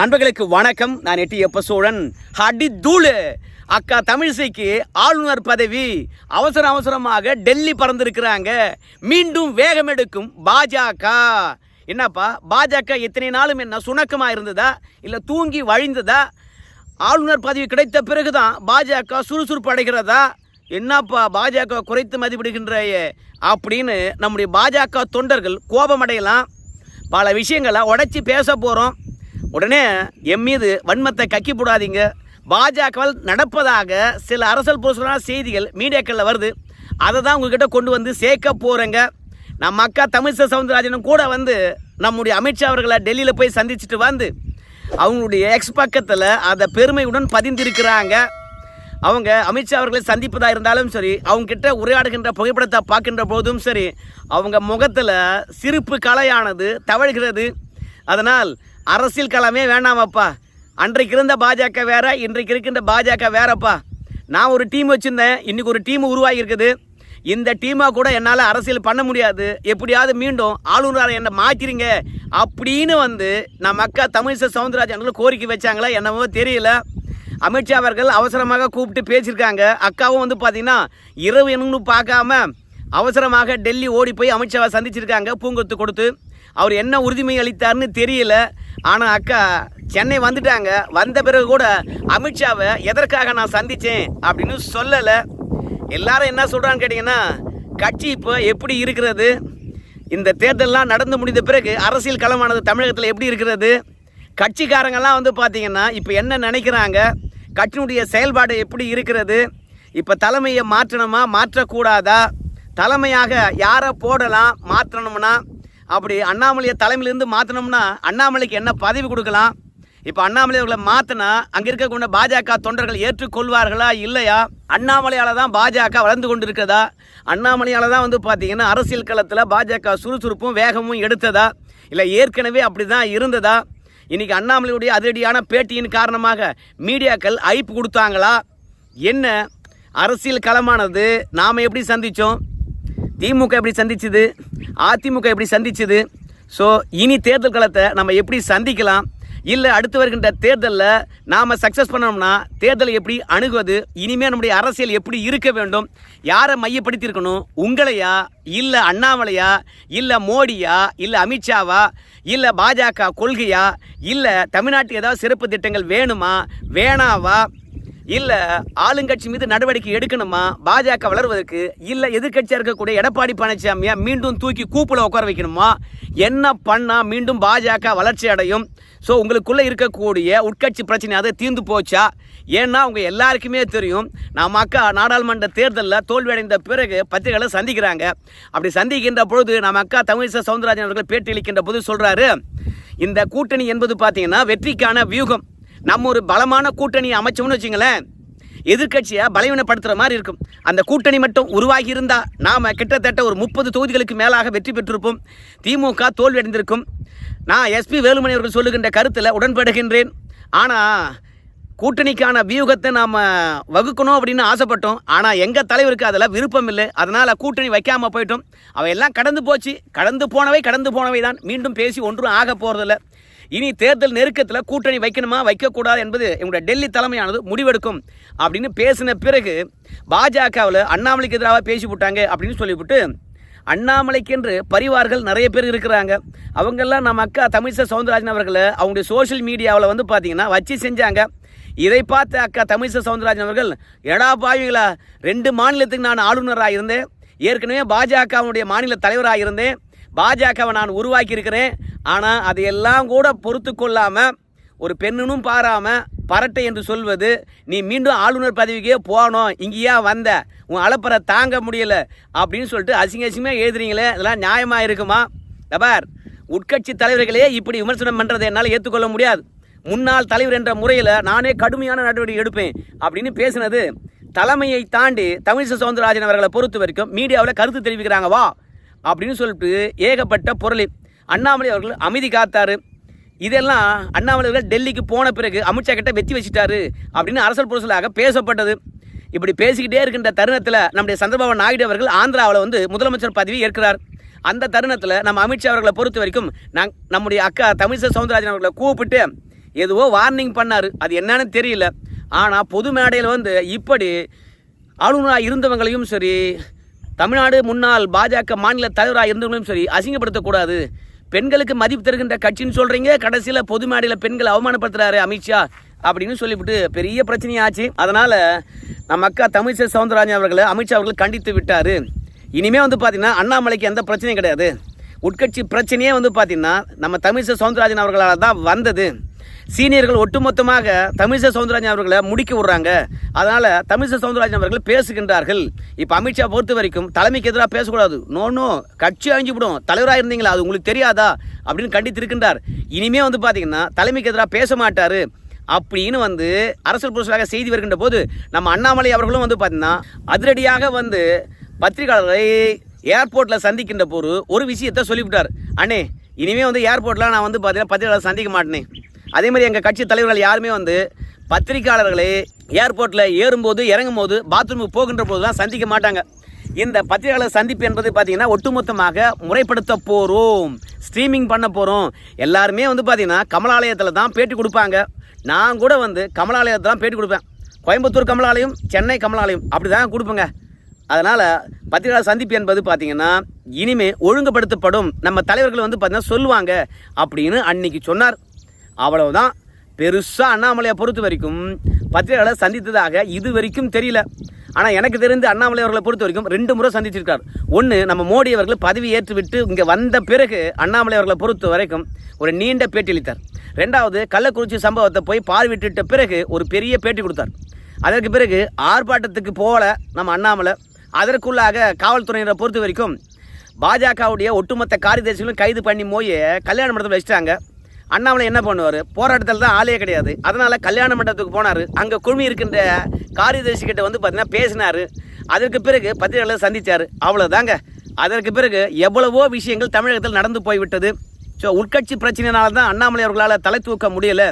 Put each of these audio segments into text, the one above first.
நண்பர்களுக்கு வணக்கம். நான் எட்டி எப்ப சோழன் ஹடி தூளு. அக்கா தமிழிசைக்கு ஆளுநர் பதவி. அவசர அவசரமாக டெல்லி பறந்திருக்கிறாங்க. மீண்டும் வேகம் எடுக்கும் பாஜக. என்னப்பா பாஜக இத்தனை நாளும் என்ன சுணக்கமாக இருந்ததா? இல்லை தூங்கி வழிந்ததா? ஆளுநர் பதவி கிடைத்த பிறகுதான் பாஜக சுறுசுறுப்பு அடைகிறதா? என்னப்பா பாஜக குறைத்து மதிப்பிடுகின்றாயே? அப்படின்னு நம்முடைய பாஜக தொண்டர்கள் கோபமடையலாம். பல விஷயங்களை உடச்சி பேச போகிறோம் உடனே என் மீது வன்மத்தை கக்கி போடாதீங்க. பாஜகவால் நடப்பதாக சில அரசல் பூர்வமான செய்திகள் மீடியாக்களில் வருது. அதை தான் உங்ககிட்ட கொண்டு வந்து சேர்க்க போகிறேங்க நம்ம அக்கா தமிழிசை சவுந்தரராஜனும் கூட வந்து நம்முடைய அமித்ஷா அவர்களை டெல்லியில் போய் சந்திச்சுட்டு வந்து அவங்களுடைய எக்ஸ் பக்கத்தில் அதை பெருமையுடன் பதிந்திருக்கிறாங்க. அவங்க அமித்ஷா அவர்களை சந்திப்பதாக இருந்தாலும் சரி அவங்ககிட்ட உரையாடுகின்ற புகைப்படத்தை பார்க்கின்ற போதும் சரி அவங்க முகத்தில் சிரிப்பு கலையானது தவழ்கிறது. அதனால் அரசியல் களமே வேண்டாமப்பா அன்றைக்கு இருந்த பாஜக வேற இன்றைக்கு இருக்கின்ற பாஜக வேறப்பா. நான் ஒரு டீம் வச்சுருந்தேன் இன்னைக்கு ஒரு டீம் உருவாகி இருக்குது இந்த டீமாக கூட என்னால் அரசியல் பண்ண முடியாது. எப்படியாவது மீண்டும் ஆளுநரை என்னை மாற்றிருங்க அப்படின்னு வந்து நம்ம அக்கா தமிழிசை சவுந்தரராஜன் கோரிக்கை வச்சாங்களா என்னவோ தெரியல. அமித்ஷா அவர்கள் அவசரமாக கூப்பிட்டு பேசியிருக்காங்க. அக்காவும் வந்து பார்த்தீங்கன்னா இரவு என்னன்னு பார்க்காம அவசரமாக டெல்லி ஓடி போய் அமித்ஷாவை சந்திச்சிருக்காங்க பூங்கொத்து கொடுத்து. அவர் என்ன உறுதிமை அளித்தார்னு தெரியல. ஆனால் அக்கா சென்னை வந்துட்டாங்க. வந்த பிறகு கூட அமித்ஷாவை எதற்காக நான் சந்தித்தேன் அப்படின்னு சொல்லலை. எல்லாரும் என்ன சொல்கிறான்னு கேட்டிங்கன்னா கட்சி இப்போ எப்படி இருக்கிறது? இந்த தேர்தல்லாம் நடந்து முடிந்த பிறகு அரசியல் களமானது தமிழகத்தில் எப்படி இருக்கிறது? கட்சிக்காரங்கெல்லாம் வந்து பார்த்திங்கன்னா இப்போ என்ன நினைக்கிறாங்க? கட்சியினுடைய செயல்பாடு எப்படி இருக்கிறது? இப்போ தலைமையை மாற்றணுமா மாற்றக்கூடாதா? தலைமையாக யாரை போடலாம் மாற்றணும்னா அப்படி அண்ணாமலையை தலைமையிலேருந்து மாற்றினோம்னா அண்ணாமலைக்கு என்ன பதவி கொடுக்கலாம்? இப்போ அண்ணாமலை அவர்களை மாற்றினா அங்கே இருக்கக்கூடிய பாஜக தொண்டர்கள் ஏற்றுக்கொள்வார்களா இல்லையா? அண்ணாமலையால் தான் பாஜக வளர்ந்து கொண்டிருக்கிறதா? அண்ணாமலையால் தான் வந்து பார்த்தீங்கன்னா அரசியல் களத்தில் பாஜக சுறுசுறுப்பும் வேகமும் எடுத்ததா? இல்லை ஏற்கனவே அப்படி தான் இருந்ததா? இன்னைக்கு அண்ணாமலையுடைய அதிரடியான பேட்டியின் காரணமாக மீடியாக்கள் ஐப்பு கொடுத்தாங்களா? என்ன? அரசியல் களமானது நாம் எப்படி சந்தித்தோம் திமுக எப்படி சந்திச்சுது? அதிமுக எப்படி சந்திச்சுது? ஸோ இனி தேர்தல் களத்தை நம்ம எப்படி சந்திக்கலாம்? இல்லை அடுத்து வருகின்ற தேர்தலில் நாம் சக்ஸஸ் பண்ணோம்னா தேர்தலை எப்படி அணுகுவது? இனிமேல் நம்முடைய அரசியல் எப்படி இருக்க வேண்டும்? யாரை மையப்படுத்தி இருக்கணும் உங்களையா? இல்லை அண்ணாமலையா? இல்லை மோடியா? இல்லை அமித்ஷாவா? இல்லை பாஜக கொள்கையா? இல்லை தமிழ்நாட்டுக்கு ஏதாவது சிறப்பு திட்டங்கள் வேணுமா? வேணாவா? இல்ல ஆளுங்கட்சி மீது நடவடிக்கை எடுக்கணுமா? பாஜக வளர்வதற்கு இல்ல எதிர்க்கட்சியா இருக்கக்கூடிய எடப்பாடி பழனிசாமியா மீண்டும் தூக்கி கூப்பில் உட்கார வைக்கணுமா? என்ன பண்ணா மீண்டும் பாஜக வளர்ச்சி அடையும்? ஸோ உங்களுக்குள்ள இருக்கக்கூடிய உட்கட்சி பிரச்சனை அதை தீர்ந்து போச்சா? ஏன்னா உங்க எல்லாருக்குமே தெரியும் நம்ம அக்கா நாடாளுமன்ற தேர்தலில் தோல்வியடைந்த பிறகு பத்திரிகைகளை சந்திக்கிறாங்க. அப்படி சந்திக்கின்ற பொழுது நம்ம அக்கா தமிழிசை சவுந்தரராஜன் அவர்கள் பேட்டி அளிக்கின்ற போது சொல்றாரு இந்த கூட்டணி என்பது பார்த்தீங்கன்னா வெற்றிக்கான வியூகம். நம்ம ஒரு பலமான கூட்டணி அமைச்சோம்னு வச்சுங்களேன் எதிர்க்கட்சியை பலவீனப்படுத்துகிற மாதிரி இருக்கும். அந்த கூட்டணி மட்டும் உருவாகி இருந்தால் நாம் கிட்டத்தட்ட ஒரு முப்பது தொகுதிகளுக்கு மேலாக வெற்றி பெற்றிருப்போம். திமுக தோல்வி அடைந்திருக்கும் நான் எஸ்பி வேலுமணி அவர்கள் சொல்லுகின்ற கருத்தில் உடன்படுகின்றேன். ஆனால் கூட்டணிக்கான வியூகத்தை நாம் வகுக்கணும் அப்படின்னு ஆசைப்பட்டோம். ஆனால் எங்கள் தலைவருக்கு அதில் விருப்பம் இல்லை. அதனால் கூட்டணி வைக்காமல் போயிட்டோம். அவையெல்லாம் கடந்து போச்சு. கடந்து போனவை கடந்து போனவை தான் மீண்டும் பேசி ஒன்றும் ஆக போகிறதில்ல இனி தேர்தல் நெருக்கத்தில் கூட்டணி வைக்கணுமா? வைக்கக்கூடாது என்பது எங்களுடைய டெல்லி தலைமையானது முடிவெடுக்கும் அப்படின்னு பேசின பிறகு பாஜகவில் அண்ணாமலைக்கு எதிராக பேசி விட்டாங்க அப்படின்னு சொல்லிவிட்டு அண்ணாமலைக்கென்று பரிவார்கள் நிறைய பேர் இருக்கிறாங்க. அவங்கெல்லாம் நம்ம அக்கா தமிழிசை சவுந்தரராஜன் அவர்களை அவங்களுடைய சோஷியல் மீடியாவில் வந்து பார்த்தீங்கன்னா வச்சு செஞ்சாங்க. இதை பார்த்த அக்கா தமிழிசை சவுந்தரராஜன் அவர்கள் எடா பாவிங்களா ரெண்டு மாநிலத்துக்கு நான் ஆளுநராக இருந்தேன். ஏற்கனவே பாஜகவுடைய மாநில தலைவராக இருந்தேன். பாஜகவை நான் உருவாக்கி இருக்கிறேன் ஆனால் அதையெல்லாம் கூட பொறுத்து கொள்ளாமல் ஒரு பெண்ணுனும் பாராமல் பரட்டை என்று சொல்வது நீ மீண்டும் ஆளுநர் பதவிக்கே போகணும் இங்கேயா வந்த உன் அலப்பறை தாங்க முடியல அப்படின்னு சொல்லிட்டு அசிங்க அசிங்கமாக எழுதுறீங்களே இதெல்லாம் நியாயமாக இருக்குமா? தபார் உட்கட்சி தலைவர்களே இப்படி விமர்சனம் பண்ணுறதை என்னால் ஏற்றுக்கொள்ள முடியாது. முன்னாள் தலைவர் என்ற முறையில் நானே கடுமையான நடவடிக்கை எடுப்பேன் அப்படின்னு பேசினது. தலைமையை தாண்டி தமிழிசை சவுந்தரராஜன் அவர்களை பொறுத்த வரைக்கும் மீடியாவில் கருத்து தெரிவிக்கிறாங்க வா. அப்படின்னு சொல்லிட்டு ஏகப்பட்ட பொருளை அண்ணாமலை அவர்கள் அமைதி காத்தார். இதெல்லாம் அண்ணாமலை அவர்கள் டெல்லிக்கு போன பிறகு அமித்ஷா கிட்ட வெற்றி வச்சுட்டாரு அப்படின்னு அரசல் பொருசலாக பேசப்பட்டது. இப்படி பேசிக்கிட்டே இருக்கின்ற தருணத்தில் நம்முடைய சந்திரபாபு நாயுடு அவர்கள் ஆந்திராவில் வந்து முதலமைச்சர் பதவி ஏற்கிறார். அந்த தருணத்தில் நம்ம அமித்ஷா அவர்களை பொறுத்த வரைக்கும் நாங் நம்முடைய அக்கா தமிழிசை சவுந்தரராஜன் அவர்களை கூப்பிட்டு எதுவோ வார்னிங் பண்ணார். அது என்னன்னு தெரியல. ஆனால் பொது மேடையில் வந்து இப்படி ஆளுநராக இருந்தவங்களையும் சரி தமிழ்நாடு முன்னாள் பாஜக மாநில தலைவராக இருந்தவங்களும் சரி அசிங்கப்படுத்தக்கூடாது. பெண்களுக்கு மதிப்பு தருகின்ற கட்சின்னு சொல்கிறீங்க கடைசியில் பொது மேடையில் பெண்களை அவமானப்படுத்துகிறாரு அமித்ஷா அப்படின்னு சொல்லிவிட்டு பெரிய பிரச்சனையாச்சு அதனால் நம்ம அக்கா தமிழிசை சவுந்தரராஜன் அவர்களை அமித்ஷா அவர்கள் கண்டித்து விட்டார். இனிமே வந்து பார்த்தீங்கன்னா அண்ணாமலைக்கு எந்த பிரச்சனையும் கிடையாது. உட்கட்சி பிரச்சனையே வந்து பார்த்தீங்கன்னா நம்ம தமிழிசை சவுந்தரராஜன் அவர்களால் தான் வந்தது. சீனியர்கள் ஒட்டுமொத்தமாக தமிழிசை சவுந்தரராஜன் அவர்களை முடிக்க விடுறாங்க. அதனால் தமிழிசை சவுந்தரராஜன் அவர்கள் பேசுகின்றார்கள். இப்போ அமித்ஷா பொறுத்த வரைக்கும் தலைமைக்கு எதிராக பேசக்கூடாது. நோ நோ கட்சி அழிஞ்சு விடும் தலைவராக இருந்தீங்களா அது உங்களுக்கு தெரியாதா? அப்படின்னு கண்டித்திருக்கின்றார். இனிமே வந்து பார்த்தீங்கன்னா தலைமைக்கு எதிராக பேச மாட்டார். அப்படின்னு வந்து அரசியல் புருஷராக செய்தி வருகின்ற போது நம்ம அண்ணாமலை அவர்களும் வந்து பார்த்தீங்கன்னா அதிரடியாக வந்து பத்திரிகையாளர்களை ஏர்போர்ட்டில் சந்திக்கின்ற போது ஒரு விஷயத்த சொல்லிவிட்டார். அண்ணே இனிமேல் வந்து ஏர்போர்ட்டில் நான் வந்து பார்த்தீங்கன்னா பத்திரிகையாளர் சந்திக்க மாட்டேனே. அதே மாதிரி எங்கள் கட்சி தலைவர்கள் யாருமே வந்து பத்திரிகையாளர்களை ஏர்போர்ட்டில் ஏறும்போது இறங்கும் போது பாத்ரூமுக்கு போகின்ற போது தான் சந்திக்க மாட்டாங்க. இந்த பத்திரிகையாளர் சந்திப்பு என்பது பார்த்தீங்கன்னா ஒட்டுமொத்தமாக முறைப்படுத்த போகிறோம் ஸ்ட்ரீமிங் பண்ண போகிறோம் எல்லாருமே வந்து பார்த்தீங்கன்னா கமலாலயத்தில் தான் பேட்டி கொடுப்பாங்க. நான் கூட வந்து கமலாலயத்தில் தான் பேட்டி கொடுப்பேன். கோயம்புத்தூர் கமலாலயம் சென்னை கமலாலயம் அப்படி தான் கொடுப்பேங்க. அதனால் பத்திரிகையாளர் சந்திப்பு என்பது பார்த்தீங்கன்னா இனிமேல் ஒழுங்குபடுத்தப்படும். நம்ம தலைவர்கள் வந்து பார்த்திங்கன்னா சொல்லுவாங்க அப்படின்னு அன்னைக்கு சொன்னார். அவ்வளவுதான். பெருசாக அண்ணாமலையை பொறுத்த வரைக்கும் பத்திரிகையாளர் சந்தித்ததாக இது வரைக்கும் தெரியல. ஆனால் எனக்கு தெரிந்து அண்ணாமலை அவர்களை பொறுத்த வரைக்கும் ரெண்டு முறை சந்திச்சிருக்கார். ஒன்று நம்ம மோடி அவர்கள் பதவி ஏற்றுவிட்டு இங்கே வந்த பிறகு அண்ணாமலை அவர்களை பொறுத்த வரைக்கும் ஒரு நீண்ட பேட்டி அளித்தார் ரெண்டாவது கள்ளக்குறிச்சி சம்பவத்தை போய் பார்வையிட்ட பிறகு ஒரு பெரிய பேட்டி கொடுத்தார். அதற்கு பிறகு ஆர்ப்பாட்டத்துக்கு போகல நம்ம அண்ணாமலை. அதற்குள்ளாக காவல்துறையினரை பொறுத்த வரைக்கும் பாஜகவுடைய ஒட்டுமொத்த காரியதர்சிகளும் கைது பண்ணி போய் கல்யாண மண்டபத்தில் வச்சிட்டாங்க. அண்ணாமலை என்ன பண்ணுவார்? போராட்டத்தில் தான் ஆளே கிடையாது. அதனால் கல்யாண மண்டபத்துக்கு போனார். அங்கே குழுமி இருக்கின்ற காரியதர்சி கிட்ட வந்து பார்த்தீங்கன்னா பேசினார். அதற்கு பிறகு பத்திரிகையாளர் சந்தித்தார் அவ்வளோதாங்க அதற்கு பிறகு எவ்வளவோ விஷயங்கள் தமிழகத்தில் நடந்து போய்விட்டது. ஸோ உட்கட்சி பிரச்சனையினால தான் அண்ணாமலை அவர்களால் தலை தூக்க முடியல.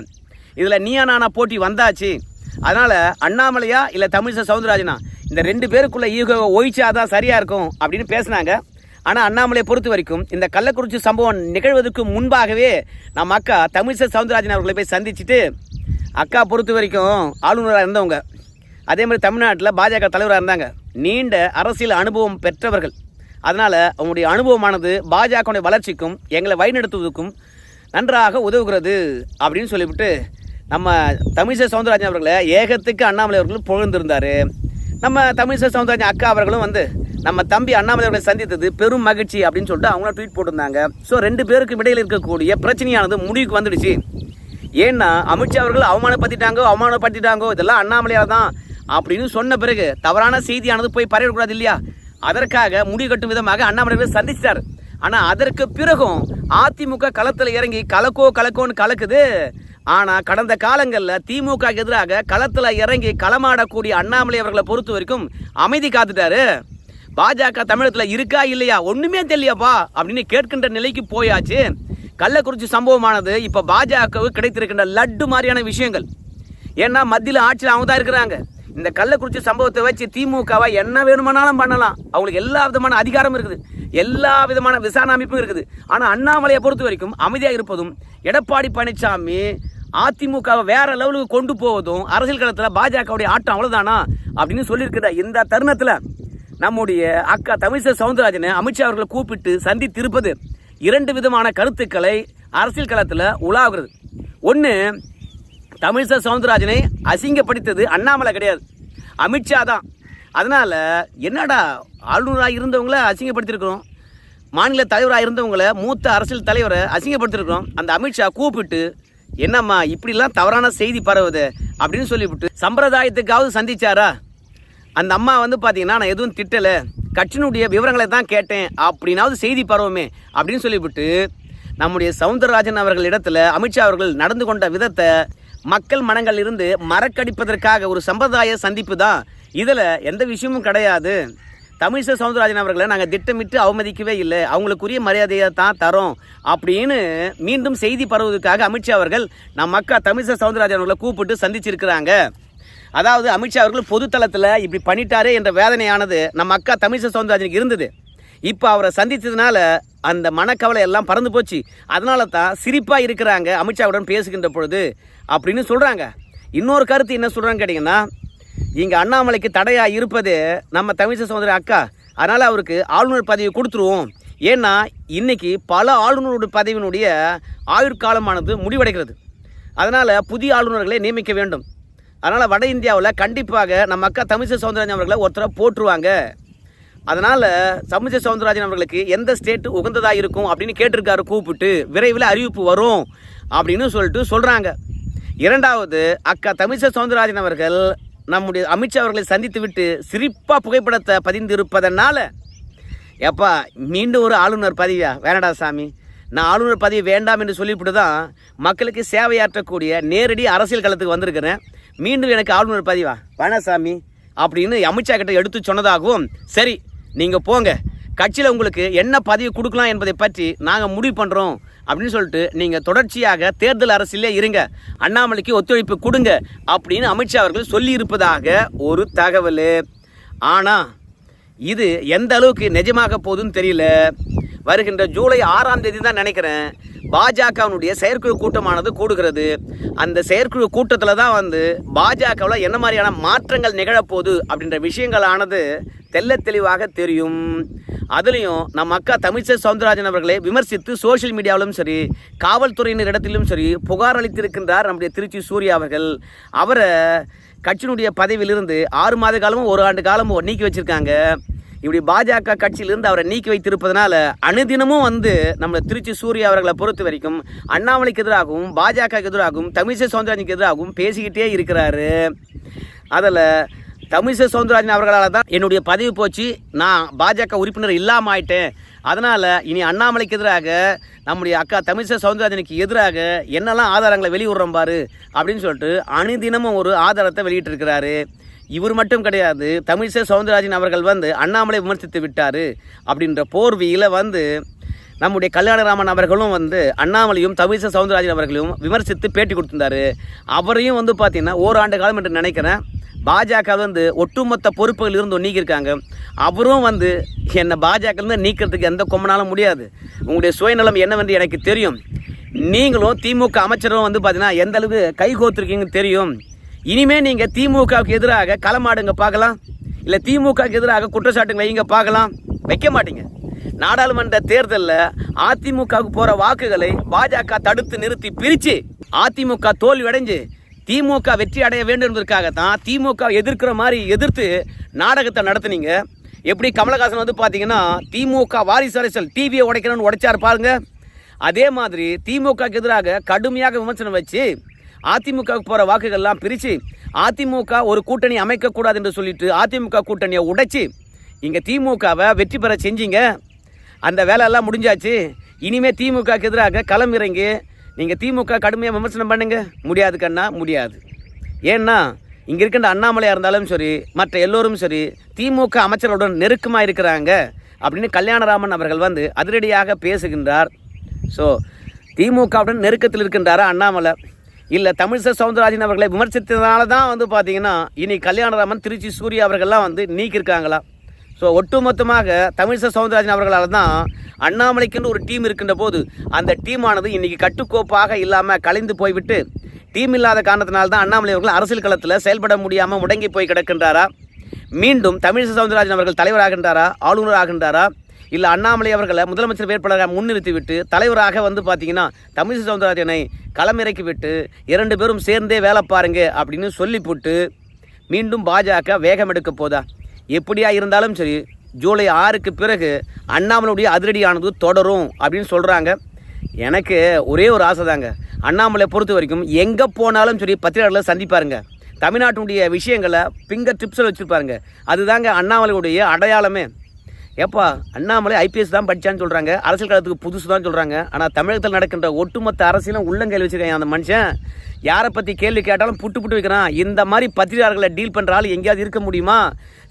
இதில் நீயா நானா போட்டி வந்தாச்சு. அதனால் அண்ணாமலையா இல்லை தமிழிசை சவுந்தரராஜனா? இந்த ரெண்டு பேருக்குள்ள ஈகோ ஒழிச்சாதான் சரியாக இருக்கும் அப்படின்னு பேசினாங்க. ஆனால் அண்ணாமலையை பொறுத்த வரைக்கும் இந்த கள்ளக்குறிச்சி சம்பவம் நிகழ்வதற்கு முன்பாகவே நம்ம அக்கா தமிழிசை சவுந்தரராஜன் அவர்களை போய் சந்திச்சுட்டு அக்கா பொறுத்த வரைக்கும் ஆளுநராக இருந்தவங்க. அதே மாதிரி தமிழ்நாட்டில் பாஜக தலைவராக இருந்தாங்க. நீண்ட அரசியல் அனுபவம் பெற்றவர்கள். அதனால் அவங்களுடைய அனுபவமானது பாஜகவுடைய வளர்ச்சிக்கும் எங்களை வழிநடத்துவதற்கும் நன்றாக உதவுகிறது அப்படின்னு சொல்லிவிட்டு நம்ம தமிழிசை சவுந்தரராஜன் அவர்களை ஏகத்துக்கு அண்ணாமலை அவர்கள் புகழ்ந்திருந்தார். நம்ம தமிழிசை சவுந்தரராஜன் அக்கா அவர்களும் வந்து நம்ம தம்பி அண்ணாமலை அவர்களை சந்தித்தது பெரும் மகிழ்ச்சி அப்படின்னு சொல்லிட்டு அவங்களும் ட்வீட் போட்டிருந்தாங்க. ஸோ ரெண்டு பேருக்கும் இடையில் இருக்கக்கூடிய பிரச்சனையானது முடிவுக்கு வந்துடுச்சு. ஏன்னா அமித்ஷா அவர்கள் அவமானப்படுத்திட்டாங்கோ அவமானப்படுத்திட்டாங்கோ இதெல்லாம் அண்ணாமலையார் தான் அப்படின்னு சொன்ன பிறகு தவறான செய்தியானது போய் பரவிடக்கூடாது இல்லையா? அதற்காக முடிவு கட்டும் விதமாக அண்ணாமலை சந்திச்சிட்டார். ஆனால் அதற்கு பிறகும் அதிமுக களத்தில் இறங்கி கலக்கோ கலக்கோன்னு கலக்குது. ஆனால் கடந்த காலங்களில் திமுக எதிராக களத்தில் இறங்கி களமாடக்கூடிய அண்ணாமலை அவர்களை பொறுத்த வரைக்கும் அமைதி காத்துட்டாரு. பாஜக தமிழகத்தில் இருக்கா இல்லையா? ஒன்றுமே தெரியலையாப்பா அப்படின்னு கேட்கின்ற நிலைக்கு போயாச்சு. கள்ளக்குறிச்சி சம்பவமானது இப்போ பாஜகவுக்கு கிடைத்திருக்கின்ற லட்டு மாதிரியான விஷயங்கள். ஏன்னா மத்தியில் ஆட்சியில் அவங்க தான் இருக்கிறாங்க. இந்த கள்ளக்குறிச்சி சம்பவத்தை வச்சு திமுகவை என்ன வேணுமானாலும் பண்ணலாம். அவங்களுக்கு எல்லா விதமான அதிகாரமும் இருக்குது. எல்லா விதமான விசாரணை அமைப்பும் இருக்குது. ஆனால் அண்ணாமலையை பொறுத்த வரைக்கும் அமைதியாக இருப்பதும் எடப்பாடி பழனிசாமி அதிமுகவை வேற லெவலுக்கு கொண்டு போவதும் அரசியல் களத்தில் பாஜகவுடைய ஆட்டம் அவ்வளோதானா அப்படின்னு சொல்லியிருக்கிற இந்த தருணத்தில் நம்முடைய அக்கா தமிழிசை சவுந்தரராஜனை அமித்ஷா அவர்களை கூப்பிட்டு சந்தித்திருப்பது இரண்டு விதமான கருத்துக்களை அரசியல் களத்தில் உலாவுகிறது. ஒன்று தமிழிசை சவுந்தரராஜனை அசிங்கப்படுத்தது அண்ணாமலை கிடையாது. அமித்ஷா தான். அதனால் என்னடா ஆளுநராக இருந்தவங்கள அசிங்கப்படுத்தியிருக்கிறோம்? மாநில தலைவராக இருந்தவங்கள மூத்த அரசியல் தலைவரை அசிங்கப்படுத்தியிருக்கிறோம். அந்த அமித்ஷா கூப்பிட்டு என்னம்மா இப்படிலாம் தவறான செய்தி பரவுது அப்படின்னு சொல்லிவிட்டு சம்பிரதாயத்துக்காவது சந்திச்சாரா? அந்த அம்மா வந்து பார்த்தீங்கன்னா நான் எதுவும் திட்டலை கட்சியினுடைய விவரங்களை தான் கேட்டேன் அப்படின்னாவது செய்தி பரவுமே அப்படின்னு சொல்லிவிட்டு நம்முடைய சவுந்தரராஜன் அவர்கள் இடத்துல அமித்ஷா அவர்கள் நடந்து கொண்ட விதத்தை மக்கள் மனங்கள் இருந்து மறக்கடிப்பதற்காக ஒரு சம்பிரதாய சந்திப்பு தான். இதில் எந்த விஷயமும் கிடையாது. தமிழிசை சவுந்தரராஜன் அவர்களை நாங்கள் திட்டமிட்டு அவமதிக்கவே இல்லை. அவங்களுக்குரிய மரியாதையை தான் தரோம் அப்படின்னு மீண்டும் செய்தி பரவுவதற்காக அமித்ஷா அவர்கள் நம் அக்கா தமிழிசை சவுந்தரராஜன் அவர்களை கூப்பிட்டு சந்திச்சிருக்கிறாங்க. அதாவது அமித்ஷா அவர்கள் பொதுத்தளத்தில் இப்படி பண்ணிட்டாரே என்ற வேதனையானது நம்ம அக்கா தமிழிசை சவுந்தரராஜனுக்கு இருந்தது. இப்போ அவரை சந்தித்ததுனால அந்த மனக்கவலை எல்லாம் பறந்து போச்சு. அதனால தான் சிரிப்பாக இருக்கிறாங்க அமித்ஷாவுடன் பேசுகின்ற பொழுது அப்படின்னு சொல்கிறாங்க இன்னொரு கருத்து என்ன சொல்கிறான்னு கேட்டிங்கன்னா இங்கே அண்ணாமலைக்கு தடையாக இருப்பது நம்ம தமிழிசை சகோதரி அக்கா. அதனால் அவருக்கு ஆளுநர் பதவி கொடுத்துருவோம். ஏன்னா இன்னைக்கு பல ஆளுநருடைய பதவியினுடைய ஆயுட்காலமானது முடிவடைகிறது. அதனால் புதிய ஆளுநர்களை நியமிக்க வேண்டும். அதனால் வட இந்தியாவில் கண்டிப்பாக நம்ம அக்கா தமிழிசை சவுந்தரராஜன் அவர்களை ஒருத்தரை போட்டுருவாங்க அதனால் தமிழிசை சவுந்தரராஜன் அவர்களுக்கு எந்த ஸ்டேட்டு உகந்ததாக இருக்கும் அப்படின்னு கேட்டிருக்காரு கூப்பிட்டு விரைவில் அறிவிப்பு வரும் அப்படின்னு சொல்லிட்டு சொல்கிறாங்க இரண்டாவது அக்கா தமிழிசை சவுந்தரராஜன் அவர்கள் நம்முடைய அமித்ஷா அவர்களை சந்தித்து விட்டு சிரிப்பாக புகைப்படத்தை பதிந்து இருப்பதனால எப்பா மீண்டும் ஒரு ஆளுநர் பதவியா? வேணடா சாமி. நான் ஆளுநர் பதவி வேண்டாம் என்று சொல்லிவிட்டு தான் மக்களுக்கு சேவையாற்றக்கூடிய நேரடி அரசியல் களத்துக்கு வந்திருக்கிறேன். மீண்டும் எனக்கு ஆளுநர் பதவியா வேணா சாமி. அப்படின்னு அமித்ஷா கிட்ட எடுத்து சொன்னதாகவும் சரி நீங்கள் போங்க. கட்சியில் உங்களுக்கு என்ன பதவி கொடுக்கலாம் என்பதை பற்றி நாங்கள் முடிவு பண்ணுறோம் அப்படின்னு சொல்லிட்டு நீங்கள் தொடர்ச்சியாக தேர்தல் அரசிலே இருங்க. அண்ணாமலைக்கு ஒத்துழைப்பு கொடுங்க அப்படின்னு அமித்ஷா அவர்கள் சொல்லியிருப்பதாக ஒரு தகவல். ஆனால் இது எந்த அளவுக்கு நிஜமாக போகுதுன்னு தெரியல. வருகின்ற ஜூலை ஆறாம் தேதி தான் நினைக்கிறேன். பாஜகவினுடைய செயற்குழு கூட்டமானது கூடுகிறது. அந்த செயற்குழு கூட்டத்தில் தான் வந்து பாஜகவில் என்ன மாதிரியான மாற்றங்கள் நிகழப்போகுது அப்படின்ற விஷயங்களானது தெல்ல தெளிவாக தெரியும். அதுலேயும் நம்ம அக்கா தமிழிசை சவுந்தரராஜன் அவர்களை விமர்சித்து சோஷியல் மீடியாவிலும் சரி காவல்துறையினர் இடத்திலும் சரி புகார் அளித்திருக்கின்றார் நம்முடைய திருச்சி சூர்யா அவர்கள். அவரை கட்சியினுடைய பதவியிலிருந்து ஆறு மாத காலமும் ஒரு ஆண்டு காலமும் நீக்கி வச்சிருக்காங்க. இப்படி பாஜக கட்சியிலிருந்து அவரை நீக்கி வைத்திருப்பதனால அணுதினமும் வந்து நம்ம திருச்சி சூர்யா அவர்களை பொறுத்த வரைக்கும் அண்ணாமலைக்கு எதிராகவும் பாஜகவுக்கு எதிராகவும் தமிழிசை சவுந்தரராஜனுக்கு எதிராகவும் பேசிக்கிட்டே இருக்கிறாரு. அதில் தமிழிசை சவுந்தரராஜன் அவர்களால் தான் என்னுடைய பதவி போச்சு. நான் பாஜக உறுப்பினர் இல்லாமல் ஆயிட்டேன். அதனால் இனி அண்ணாமலைக்கு எதிராக நம்முடைய அக்கா தமிழிசை சவுந்தரராஜனுக்கு எதிராக என்னெல்லாம் ஆதாரங்களை வெளியிடுறோம் பாரு அப்படின்னு சொல்லிட்டு அனுதினமும் ஒரு ஆதாரத்தை வெளியிட்டிருக்கிறாரு. இவர் மட்டும் கிடையாது தமிழிசை சவுந்தரராஜன் அவர்கள் வந்து அண்ணாமலை விமர்சித்து விட்டார் அப்படின்ற போர்வியில் வந்து நம்முடைய கல்யாணராமன் அவர்களும் வந்து அண்ணாமலையும் தமிழிசை சவுந்தரராஜன் அவர்களையும் விமர்சித்து பேட்டி கொடுத்திருந்தாரு. அவரையும் வந்து பார்த்தீங்கன்னா ஓராண்டு காலம் என்று நினைக்கிறேன். பாஜக வந்து ஒட்டுமொத்த பொறுப்புகள் இருந்து நீக்கியிருக்காங்க. அவரும் வந்து என்னை பாஜகலேருந்து நீக்கிறதுக்கு எந்த கொம்பனாலும் முடியாது. உங்களுடைய சுயநலம் என்னவென்று எனக்கு தெரியும். நீங்களும் திமுக அமைச்சரும் வந்து பார்த்தீங்கன்னா எந்த அளவுக்கு கை கோத்துருக்கீங்கன்னு தெரியும். இனிமேல் நீங்கள் திமுகவுக்கு எதிராக களமாடுங்க பார்க்கலாம். இல்லை திமுகவுக்கு எதிராக குற்றச்சாட்டுங்க வைங்க பார்க்கலாம். வைக்க மாட்டீங்க. நாடாளுமன்ற தேர்தலில் அதிமுகவுக்கு போகிற வாக்குகளை பாஜக தடுத்து நிறுத்தி பிரித்து அதிமுக தோல்வி அடைஞ்சு திமுக வெற்றி அடைய வேண்டும் என்பதற்காகத்தான் திமுக எதிர்க்கிற மாதிரி எதிர்த்து நாடகத்தை நடத்துனீங்க. எப்படி கமலஹாசன் வந்து பார்த்தீங்கன்னா திமுக வாரிசு அரசியல் டிவியை உடைக்கணும்னு உடைச்சார் பாருங்க. அதே மாதிரி திமுகவுக்கு எதிராக கடுமையாக விமர்சனம் வச்சு அதிமுகவுக்கு போகிற வாக்குகள்லாம் பிரித்து அதிமுக ஒரு கூட்டணி அமைக்கக்கூடாது என்று சொல்லிட்டு அதிமுக கூட்டணியை உடைச்சி இங்கே திமுகவை வெற்றி பெற செஞ்சீங்க. அந்த வேலையெல்லாம் முடிஞ்சாச்சு. இனிமேல் திமுகவுக்கு எதிராக களம் இறங்கி நீங்கள் திமுக கடுமையாக விமர்சனம் பண்ணுங்க. முடியாது கண்ணா முடியாது. ஏன்னா இங்கே இருக்கின்ற அண்ணாமலையாக இருந்தாலும் சரி மற்ற எல்லோரும் சரி திமுக அமைச்சர்களுடன் நெருக்கமாக இருக்கிறாங்க அப்படின்னு கல்யாணராமன் அவர்கள் வந்து அதிரடியாக பேசுகின்றார். ஸோ திமுகவுடன் நெருக்கத்தில் இருக்கின்றாரா அண்ணாமலை? இல்லை தமிழிசை சவுந்தரராஜன் அவர்களை விமர்சித்ததுனால தான் வந்து பார்த்தீங்கன்னா இனி கல்யாணராமன் திருச்சி சூர்யா அவர்கள்லாம் வந்து நீக்கியிருக்காங்களா? ஸோ ஒட்டுமொத்தமாக தமிழிசை சவுந்தரராஜன் அவர்களால் தான் அண்ணாமலைக்குன்னு ஒரு டீம் இருக்கின்ற போது அந்த டீமானது இன்றைக்கி கட்டுக்கோப்பாக இல்லாமல் கலைந்து போய்விட்டு டீம் இல்லாத காரணத்தினால தான் அண்ணாமலை அவர்கள் அரசியல் களத்தில் செயல்பட முடியாமல் முடங்கி போய் கிடக்கின்றாரா? மீண்டும் தமிழிசை சவுந்தரராஜன் அவர்கள் தலைவராகின்றாரா? ஆளுநர் ஆகின்றாரா இல்லை அண்ணாமலை அவர்களை முதலமைச்சர் வேட்பாளராக முன்னிறுத்திவிட்டு தலைவராக வந்து பார்த்தீங்கன்னா தமிழிசை சவுந்தரராஜனை களமிறக்கி விட்டு இரண்டு பேரும் சேர்ந்தே வேலை பாருங்க அப்படின்னு சொல்லி போட்டு மீண்டும் பாஜக வேகம் எடுக்க போதா? எப்படியா இருந்தாலும் சரி ஜூலை ஆறுக்கு பிறகு அண்ணாமலையுடைய அதிரடியானது தொடரும் அப்படின்னு சொல்கிறாங்க எனக்கு ஒரே ஒரு ஆசை தாங்க. அண்ணாமலை பொறுத்த வரைக்கும் எங்கே போனாலும் சரி பத்திரிகையாளர்களை சந்திப்பாருங்க. தமிழ்நாட்டினுடைய விஷயங்களை பிங்கர் டிப்ஸில் வச்சுருப்பாருங்க. அதுதாங்க அண்ணாமலையுடைய அடையாளமே. ஏப்பா அண்ணாமலை ஐபிஎஸ் தான் படித்தான்னு சொல்கிறாங்க அரசியல் காலத்துக்கு புதுசு தான் சொல்கிறாங்க ஆனால் தமிழகத்தில் நடக்கின்ற ஒட்டுமொத்த அரசியலும் உள்ளங்கையில் வச்சுருக்காங்க அந்த மனுஷன். யாரை பற்றி கேள்வி கேட்டாலும் புட்டு புட்டு வைக்கிறான். இந்த மாதிரி பத்திரிகையாளர்களை டீல் பண்ணுற ஆள் எங்கேயாவது இருக்க முடியுமா?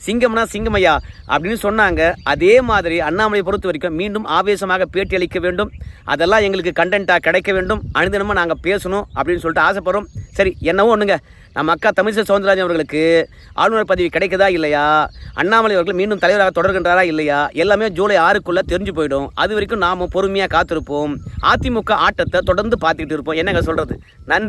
சிங்கம்னா சிங்கமையா அப்படின்னு சொன்னாங்க. அதே மாதிரி அண்ணாமலை பொறுத்த வரைக்கும் மீண்டும் ஆவேசமாக பேட்டி அளிக்க வேண்டும். அதெல்லாம் எங்களுக்கு கண்டென்ட்டாக கிடைக்க வேண்டும். அனுதினமும் நாங்கள் பேசணும் அப்படின்னு சொல்லிட்டு ஆசைப்படுறோம். சரி என்னவோ ஒன்றுங்க நம்ம அக்கா தமிழிசை சவுந்தரராஜன் அவர்களுக்கு ஆளுநர் பதவி கிடைக்குதா இல்லையா? அண்ணாமலை அவர்கள் மீண்டும் தலைவராக தொடர்கின்றாரா இல்லையா? எல்லாமே ஜூலை ஆறுக்குள்ளே தெரிஞ்சு போயிடும். அது வரைக்கும் நாம் பொறுமையாக காத்திருப்போம். அதிமுக ஆட்டத்தை தொடர்ந்து பார்த்துக்கிட்டு இருப்போம். என்னங்க சொல்கிறது நன்றி.